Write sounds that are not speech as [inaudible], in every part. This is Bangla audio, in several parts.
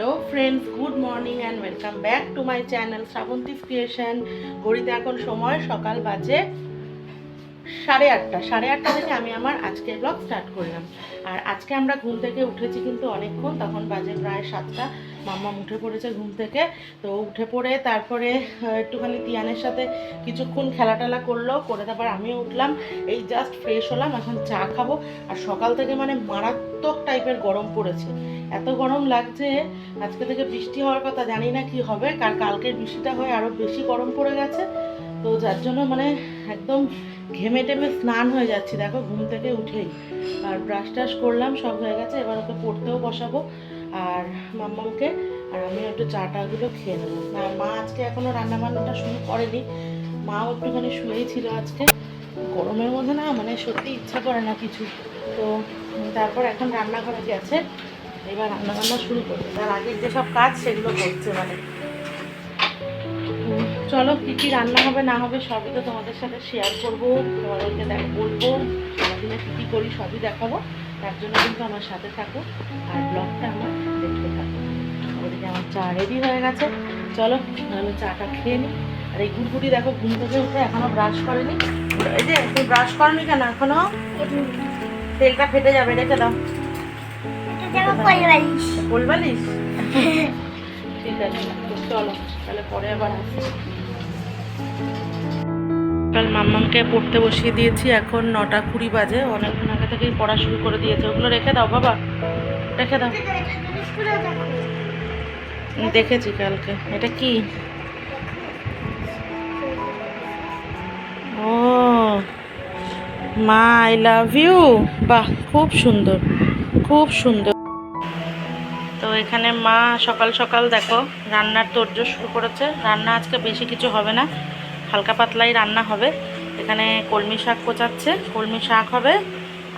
Hello friends, good morning and welcome back to my channel Shrabanti creation. ঘড়িতে এখন সময় সকাল বাজে সাড়ে আটটা সাড়ে আটটা থেকে আমি আমার আজকের ব্লগ স্টার্ট করলাম। আর আজকে আমরা ঘুম থেকে উঠেছি কিন্তু অনেকক্ষণ, তখন বাজে প্রায় সাতটা। মাম্মা উঠে পড়েছে ঘুম থেকে, তো উঠে পড়ে তারপরে একটুখানি তিয়ানের সাথে কিছুক্ষণ খেলা টেলা করল, করে তারপর আমিও উঠলাম। এই জাস্ট ফ্রেশ হলাম, এখন চা খাব। আর সকাল থেকে মানে মারাত্মক টাইপের গরম পড়েছে। এত গরম লাগছে, আজকে থেকে বৃষ্টি হওয়ার কথা জানি না কি হবে কার কালকের বৃষ্টিটা হয়ে আরও বেশি গরম পড়ে গেছে। তো যার জন্য মানে একদম ঘেমে টেমে স্নান হয়ে যাচ্ছি, দেখো ঘুম থেকে উঠেই। আর ব্রাশ টাশ করলাম, সব হয়ে গেছে, এবার ওকে পড়তেও বসাবো আর মাম্মামকে। আর আমি একটু চা টাগুলো খেয়ে নেব। আর মা আজকে এখনও রান্নাবান্নাটা শুরু করেনি, মাও একটুখানি শুয়েই ছিল আজকে। গরমের মধ্যে না মানে সত্যি ইচ্ছা করে না কিছু। তো তারপর এখন রান্নাঘরে গেছে, এবার রান্নাবান্না শুরু করবে। তার আগের যেসব কাজ, সেগুলো করছে মানে। চলো কী কী রান্না হবে না হবে সবই তো তোমাদের সাথে শেয়ার করব তোমাদেরকে দেখ বলব সারাদিনে কী কী করি সবই দেখাবো তার জন্য কিন্তু আমার সাথে থাকো আর ব্লগটা আমার দেখতে থাকো। ওদিকে আমার চা রেডি হয়ে গেছে। চলো নাহলে চাটা খেয়ে নিই আর এই গুড়গুড়ি দেখো ঘুম থেকে উঠে এখনও ব্রাশ করেনি। এই যে তুমি ব্রাশ করনি কেন এখনও? তেলটা ফেটে যাবে রেখে দাও। বলবালিস [laughs] ঠিক আছে চলো, তাহলে পরে আবার কাল মাম্মামকে পড়তে বসিয়ে দিয়েছি, এখন নটা কুড়ি বাজে অনেকক্ষণ আগে থেকেই পড়া শুরু করে দিয়েছে। ওগুলো রেখে দাও বাবা, রেখে দাও। দেখেছি কালকে, এটা কি? ও, মা আই লাভ ইউ বাহ, খুব সুন্দর খুব সুন্দর। এখানে মা সকাল সকাল দেখো রান্নার তোর্য শুরু করেছে। রান্না আজকে বেশি কিছু হবে না হালকা পাতলাই রান্না হবে। এখানে কলমি শাক কোচাচ্ছে কলমি শাক হবে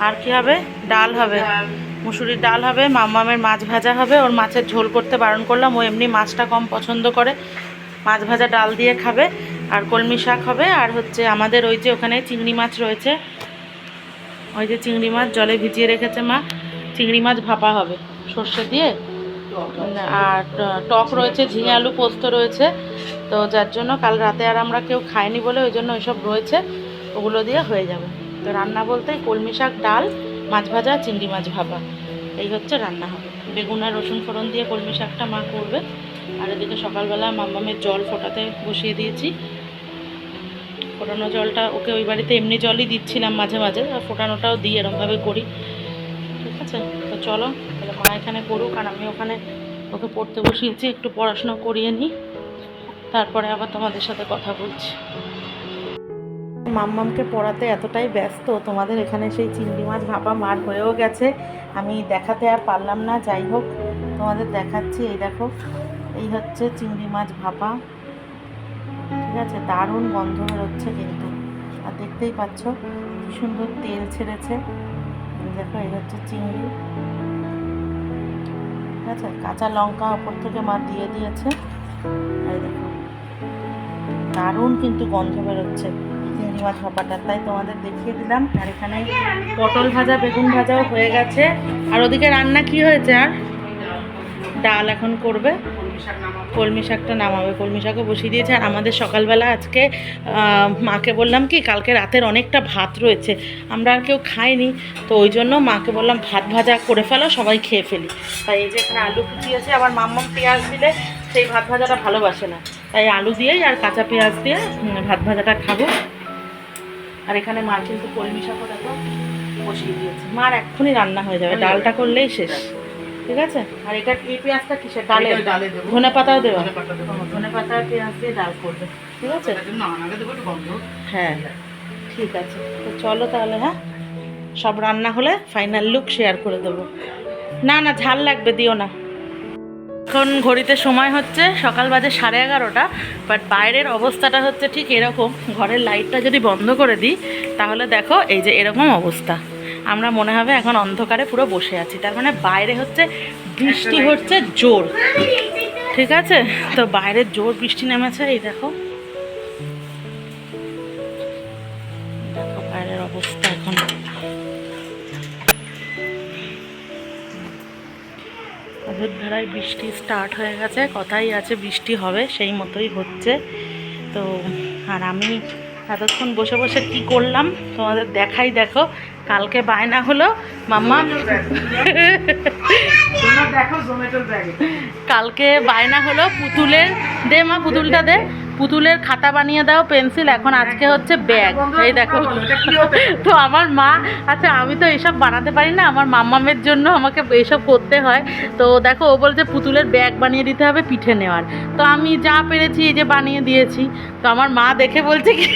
আর কি হবে? ডাল হবে। মুসুরির ডাল হবে মামামের মাছ ভাজা হবে ওর মাছের ঝোল করতে বারণ করলাম ও এমনি মাছটা কম পছন্দ করে। মাছ ভাজা ডাল দিয়ে খাবে আর কলমি শাক হবে আর হচ্ছে আমাদের ওই যে ওখানে চিংড়ি মাছ রয়েছে ওই যে চিংড়ি মাছ জলে ভিজিয়ে রেখেছে মা চিংড়ি মাছ ভাপা হবে সর্ষে দিয়ে। আর টক রয়েছে, ঝিঙে আলু পোস্ত রয়েছে। তো যার জন্য কাল রাতে আর আমরা কেউ খাইনি বলে ওই জন্য ওইসব রয়েছে, ওগুলো দিয়ে হয়ে যাবে। তো রান্না বলতে কলমি শাক, ডাল, মাছ ভাজা, চিংড়ি মাছ ভাপা। এই হচ্ছে রান্না হবে। বেগুন আর রসুন ফোড়ন দিয়ে কলমি শাকটা মা করবে। আর এদিকে সকালবেলা মাম্মামের জল ফোটাতে বসিয়ে দিয়েছি। ফোটানো জলটা ওকে ওই বাড়িতে এমনি জলই দিচ্ছিলাম মাঝে মাঝে, আর ফোটানোটাও দিই, এরমভাবে করি। ঠিক আছে? চলো, তাহলে মা এখানে করুক আর আমি ওখানে ওকে পড়তে বসিয়েছি, একটু পড়াশোনা করিয়ে নিই, তারপরে আবার তোমাদের সাথে কথা বলছি। মাম্মামকে পড়াতে এতটাই ব্যস্ত, তোমাদের এখানে সেই চিংড়ি মাছ ভাপা মার হয়েও গেছে, আমি দেখাতে আর পারলাম না, যাই হোক, তোমাদের দেখাচ্ছি, এই দেখো, এই হচ্ছে চিংড়ি মাছ ভাপা, ঠিক আছে, দারুণ গন্ধ বেরোচ্ছে কিন্তু, আর দেখতেই পাচ্ছ, কি সুন্দর তেল ছেড়েছে, দেখো, এই হচ্ছে চিংড়ি আছে, কাঁচা লঙ্কা ওপর থেকে মা দিয়ে দিয়েছে। দারুণ কিন্তু গন্ধ বেরোচ্ছে চিংড়ি মাছ ভাপাটা। তাই তোমাদের দেখিয়ে দিলাম, আর এখানে পটল ভাজা, বেগুন ভাজাও হয়ে গেছে। আর ওদিকে রান্না কি হয়েছে আর? ডাল এখন করবে। কলমি শাকটা নামাবে। কলমি শাকও বসিয়ে দিয়েছে। আর আমাদের সকালবেলা আজকে মাকে বললাম কি কালকে রাতের অনেকটা ভাত রয়েছে। আমরা আর কেউ খাইনি। তো ওই জন্য মাকে বললাম ভাত ভাজা করে ফেলো সবাই খেয়ে ফেলি। তাই এই যে এখানে আলু কুচিয়েছে আবার মাম্মাম পেঁয়াজ দিলে সেই ভাত ভাজাটা ভালোবাসে না। তাই আলু দিয়েই আর কাঁচা পেঁয়াজ দিয়ে ভাত ভাজাটা খাব। আর এখানে মার কিন্তু কলমি শাকও দেখো বসিয়ে দিয়েছে। মার এক্ষুনি রান্না হয়ে যাবে। ডালটা করলেই শেষ। ঠিক আছে? আর এটা এই পেঁয়াজটা কিসের? ডালে ডালে দেবো। ধনে পাতাও দেওয়া। ধনে পাতা দেবো। ধনে পাতা পেঁয়াজ দিয়ে ডাল করবে। ঠিক আছে? গন্ধ। হ্যাঁ ঠিক আছে। তো চলো তাহলে হ্যাঁ? সব রান্না হলে ফাইনাল লুক শেয়ার করে দেবো। না না ঝাল লাগবে দিও না। এখন ঘড়িতে সময় হচ্ছে সকাল বাজে সাড়ে এগারোটা বাট বাইরের অবস্থাটা হচ্ছে ঠিক এরকম। ঘরের লাইটটা যদি বন্ধ করে দিই তাহলে দেখো এই যে এরকম অবস্থা। আমরা মনে হবে এখন অন্ধকারে পুরো বসে আছি। তার মানে বাইরে হচ্ছে বৃষ্টি হচ্ছে জোর। ঠিক আছে? তো বাইরে জোর বৃষ্টি নেমেছে এই দেখো। দেখো বাইরের অবস্থা এখন। মুসুলধারায় বৃষ্টি স্টার্ট হয়ে গেছে কথাই আছে বৃষ্টি হবে সেই মতোই হচ্ছে। তো আর আমি এতক্ষণ বসে বসে কি করলাম? তোমাদের দেখাই দেখো কালকে বায়না হলো মাম্মা। কালকে বায়না হলো পুতুলের দে মা পুতুলটা দে। পুতুলের খাতা বানিয়ে দাও, পেন্সিল, এখন আজকে হচ্ছে ব্যাগ। এই দেখো। তো আমার মা আচ্ছা আমি তো এসব বানাতে পারি না, আমার মাম্মামের জন্য আমাকে এসব করতে হয়। তো দেখো, ও বলছে পুতুলের ব্যাগ বানিয়ে দিতে হবে পিঠে নেওয়ার। তো আমি যা পেরেছি এই যে বানিয়ে দিয়েছি। তো আমার মা দেখে বলছে কি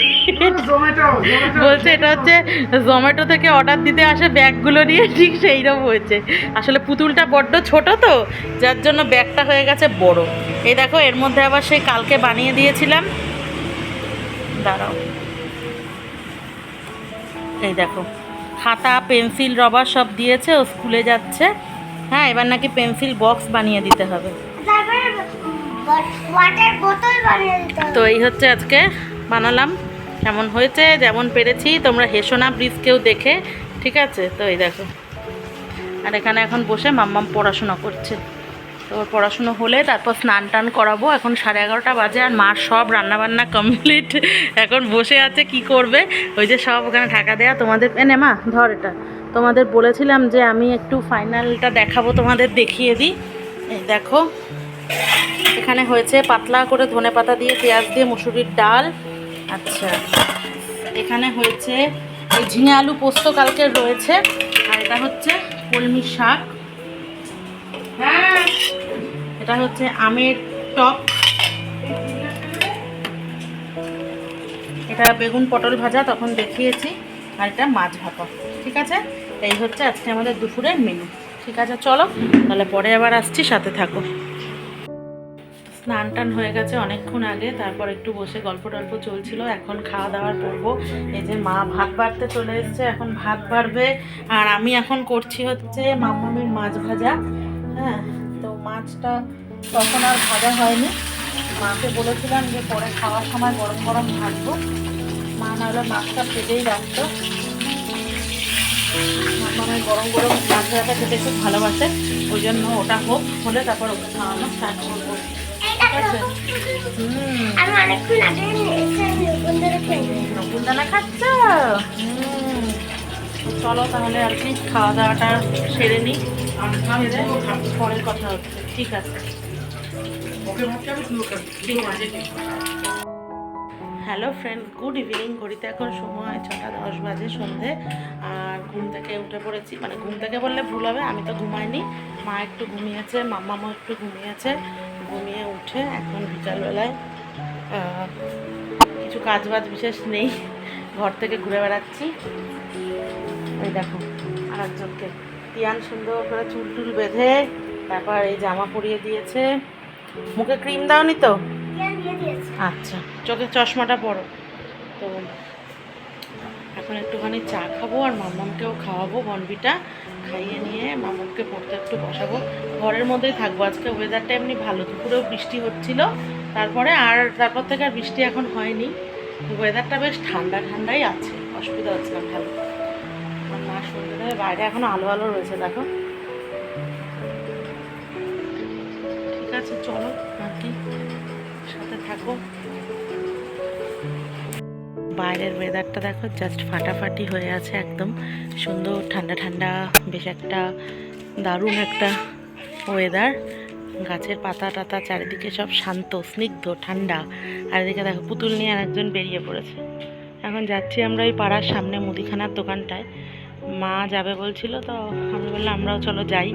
বলছে এটা হচ্ছে জোম্যাটো থেকে অর্ডার দিতে আসে ব্যাগগুলো নিয়ে, ঠিক সেই রকম হয়েছে। আসলে পুতুলটা বড্ড ছোট তো, যার জন্য ব্যাগটা হয়ে গেছে বড়। এই দেখো, এর মধ্যে আবার সেই কালকে বানিয়ে দিয়েছিলাম। দাঁড়াও। এই দেখো, খাতা, পেন্সিল, রবার সব দিয়েছে, ও স্কুলে যাচ্ছে। হ্যাঁ এবার নাকি পেন্সিল বক্স বানিয়ে দিতে হবে। তো এই হচ্ছে আজকে, বানালাম। কেমন হয়েছে, যেমন পেরেছি, তোমরা হেসো না প্লিজ কেউ দেখে, ঠিক আছে? তো এই দেখো। আর এখানে এখন বসে মাম্মাম পড়াশোনা করছে। তো পড়াশুনো হলে তারপর স্নান টান করাবো। এখন সাড়ে এগারোটা বাজে আর মার সব রান্নাবান্না কমপ্লিট এখন বসে আছে, কি করবে? ওই যে সব ওখানে ঢাকা দেয়া। তোমাদের এনে মা, ধর এটা। তোমাদের বলেছিলাম যে আমি একটু ফাইনালটা দেখাবো, তোমাদের দেখিয়ে দিই। দেখো, এখানে হয়েছে পাতলা করে ধনে পাতা দিয়ে, পেঁয়াজ দিয়ে, মুসুরির ডাল। আচ্ছা এখানে হয়েছে এই ঝিঙে আলু পোস্ত কালকে রয়েছে। আর এটা হচ্ছে কলমি শাক। হ্যাঁ এটা হচ্ছে আমের টক। এটা বেগুন পটল ভাজা, তখন দেখিয়েছি, আর এটা মাছ ভাপা। ঠিক আছে? এই হচ্ছে আজকে আমাদের দুপুরের মেনু ঠিক আছে, চলো, তাহলে পরে আবার আসছি, সাথে থাকো। স্নান টান হয়ে গেছে অনেকক্ষণ আগে, তারপর একটু বসে গল্প টল্প চলছিল, এখন খাওয়া দাওয়ার করব। এই যে মা ভাত বাড়তে চলে এসেছে, এখন ভাত বাড়বে। আর আমি এখন করছি হচ্ছে মামামির মাছ ভাজা হ্যাঁ? মাছটা তখন আর ভাজা হয়নি। মাকে বলেছিলাম যে পরে খাওয়ার সময় গরম গরম ভাজবো। মা নাহলে মাছটা ভেজেই রাখতো। মামামের গরম গরম মাছ ভাজাটা খেতে খুব ভালোবাসে। ওই জন্য ওটা হোক হলে তারপর ওকে খাওয়ানো স্টার্ট করব। ঠিক আছে আমি অনেকক্ষণ আগে নতুন ধরে দানা খাচ্ছ? হুম। চলো তাহলে আর কি খাওয়া দাওয়াটা সেরে নিই। পরের কথা হচ্ছে, ঠিক আছে। হ্যালো ফ্রেন্ডস গুড ইভিনিং ঘড়িতে এখন সময় ছটা দশ বাজে সন্ধে, আর ঘুম থেকে উঠে পড়েছি। মানে ঘুম থেকে বললে ভুল হবে, আমি তো ঘুমাইনি। মা একটু ঘুমিয়েছে, মাম্মামও একটু ঘুমিয়েছে। ঘুমিয়ে উঠে এখন বিকালবেলায় কিছু কাজ বাজ বিশেষ নেই। ঘর থেকে ঘুরে বেড়াচ্ছি। ওই দেখো আর একজনকে তিয়ান সুন্দর করে চুল টুল বেঁধে তারপর এই জামা পরিয়ে দিয়েছে। মুখে ক্রিম দাওনি তো? আচ্ছা চোখে চশমাটা পরো। তো এখন একটুখানি চা খাব আর মাম্মামকেও খাওয়াবো বনবিটা। খাইয়ে নিয়ে মাম্মামকে পড়তে একটু বসাবো। ঘরের মধ্যেই থাকব। আজকে ওয়েদারটা এমনি ভালো দুপুরেও বৃষ্টি হচ্ছিল। তারপরে আর তারপর থেকে আর বৃষ্টি এখন হয়নি। ওয়েদারটা বেশ ঠান্ডা ঠান্ডাই আছে অসুবিধা হচ্ছে না ভালো। সুন্দর। বাইরে এখনও আলো আলো রয়েছে, দেখো। ঠিক আছে, চলো আর কি সাথে থাকো। বাইরের ওয়েদারটা দেখো জাস্ট ফাটাফাটি হয়ে আছে একদম। সুন্দর, ঠান্ডা ঠান্ডা, বেশ একটা দারুণ একটা ওয়েদার গাছের পাতা টাতা চারিদিকে সব শান্ত, স্নিগ্ধ, ঠান্ডা। আর এদিকে দেখো, পুতুল নিয়ে আর একজন বেরিয়ে পড়েছে। এখন যাচ্ছি আমরা ওই পাড়ার সামনে মুদিখানার দোকানটায়। মা যাবে বলছিল তো আমি বললাম আমরাও চলো যাই।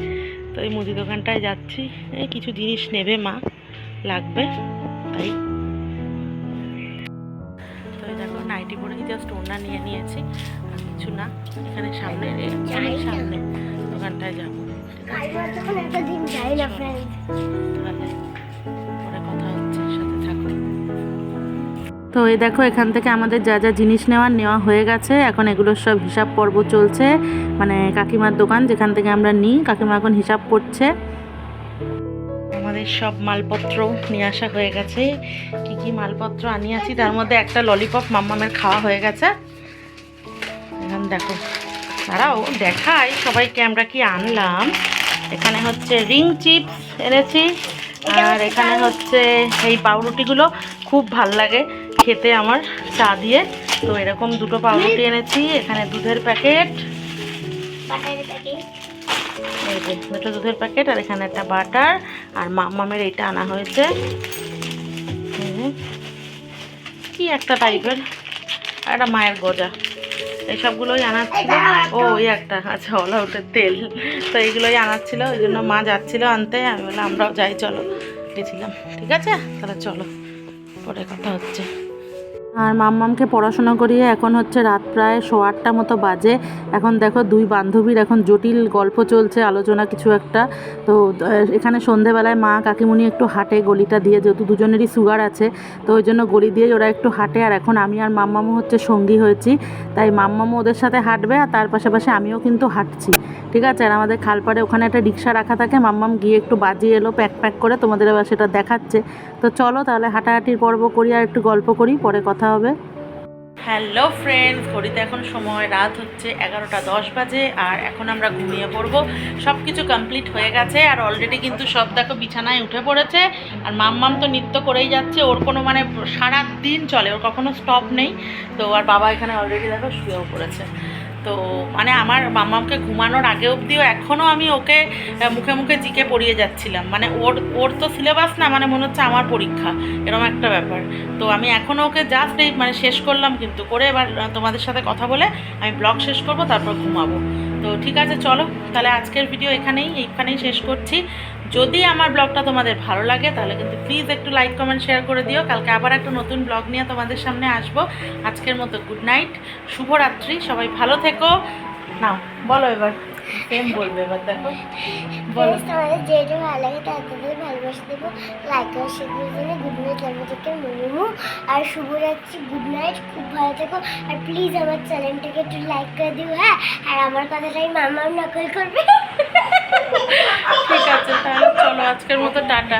তো এই মুদি দোকানটায় যাচ্ছি। এই কিছু জিনিস নেবে মা লাগবে। তাই। তো দেখো নাইটি পরেই জাস্ট ওড়না নিয়ে নিয়েছি আর কিছু না। এখানে সামনে সামনে দোকানটায় যাব। ঠিক আছে তাহলে তো এই দেখো এখান থেকে আমাদের যা যা জিনিস নেওয়ার নেওয়া হয়ে গেছে। এখন এগুলোর সব হিসাব পর্ব চলছে। মানে কাকিমার দোকান যেখান থেকে আমরা নিই কাকিমা এখন হিসাব করছে। আমাদের সব মালপত্র নিয়ে আসা হয়ে গেছে। কি কি মালপত্র আনিয়েছি তার মধ্যে একটা ললিপপ মাম্মামের খাওয়া হয়ে গেছে। এখন দেখো তারাও দেখাই সবাইকে আমরা কি আনলাম। এখানে হচ্ছে রিং চিপস এনেছি। আর এখানে হচ্ছে এই পাউরুটিগুলো খুব ভালো লাগে। খেতে আমার চা দিয়ে। তো এরকম দুটো পাউরুটি এনেছি এখানে দুধের প্যাকেট। বাটারের এই যে দুটো দুধের প্যাকেট আর এখানে একটা বাটার। আর মামের এইটা আনা হয়েছে। কি একটা টাইপের। একটা মায়ের গজা। এইসবগুলোই আনার ছিল। ও ওই একটা। আচ্ছা অল আউটের তেল। তো এইগুলোই আনার ছিল। ওই জন্য মা যাচ্ছিল আনতে। আমি বললাম আমরাও যাই চলো। গেছিলাম। ঠিক আছে? তাহলে চলো। পরে কথা হচ্ছে। আর মাম্মামকে পড়াশোনা করিয়ে এখন হচ্ছে রাত প্রায় শো আটটা মতো বাজে। এখন দেখো দুই বান্ধবীর এখন জটিল গল্প চলছে, আলোচনা কিছু একটা। তো এখানে সন্ধেবেলায় মা কাকিমুনি একটু হাঁটে গলিটা দিয়ে, যেহেতু দুজনেরই সুগার আছে, তো ওই জন্য গলি দিয়ে ওরা একটু হাঁটে। আর এখন আমি আর মাম্মামু হচ্ছে সঙ্গী হয়েছি, তাই মাম্মামু ওদের সাথে হাঁটবে আর তার পাশাপাশি আমিও কিন্তু হাঁটছি। ঠিক আছে? আর আমাদের খালপাড়ে ওখানে একটা রিক্সা রাখা থাকে, মাম্মাম গিয়ে একটু বাজিয়ে এলো, প্যাক প্যাক করে তোমাদের এবার সেটা দেখাচ্ছে। তো চলো তাহলে হাঁটাহাঁটির পর্ব করি আর একটু গল্প করি, পরে কথা হবে? হ্যালো ফ্রেন্ডস ঘড়িতে এখন সময়, রাত হচ্ছে এগারোটা দশ বাজে, আর এখন আমরা ঘুমিয়ে পড়ব। সব কিছু কমপ্লিট হয়ে গেছে, আর অলরেডি কিন্তু সব দেখো বিছানায় উঠে পড়েছে। আর মাম্মাম তো নিত্য করেই যাচ্ছে, ওর কোনো মানে সারা দিন চলে, ওর কখনো স্টপ নেই। তো আর বাবা এখানে অলরেডি দেখো শুয়েও পড়েছে। তো মানে আমার মাম্মামকে ঘুমানোর আগে অবধিও এখনও আমি ওকে মুখে মুখে জিকে পড়িয়ে যাচ্ছিলাম। মানে ওর ওর তো সিলেবাস না মানে মনে হচ্ছে আমার পরীক্ষা, এরকম একটা ব্যাপার। তো আমি এখনও ওকে জাস্ট এই মানে শেষ করলাম কিন্তু, করে এবার তোমাদের সাথে কথা বলে আমি ব্লগ শেষ করব, তারপর ঘুমাবো। তো ঠিক আছে, চলো, তাহলে আজকের ভিডিও এখানেই, এইখানেই শেষ করছি। যদি আমার ব্লগটা তোমাদের ভালো লাগে, তাহলে কিন্তু প্লিজ একটু লাইক কমেন্ট শেয়ার করে দিও। কালকে আবার একটা নতুন ব্লগ নিয়ে তোমাদের সামনে আসব। আজকের মতো গুড নাইট শুভরাত্রি, সবাই ভালো থেকো। নাও, বলো এবার সেম বলবে এবার দেখো। বলো। তোমাদের যেটা ভালো লাগে তাদের ভালোবাসা দেবো। লাইক আর শেয়ার জন্য গুড নাইট থেকে মুমু আর শুভরাত্রি গুড নাইট খুব ভালো থেকো। আর প্লিজ আমার চ্যানেলটাকে একটু লাইক করে দিও হ্যাঁ? আর আমার কথাটাই মামার নকল করবে। [laughs] ঠিক আছে তাহলে চলো আজকের মতো টাটা।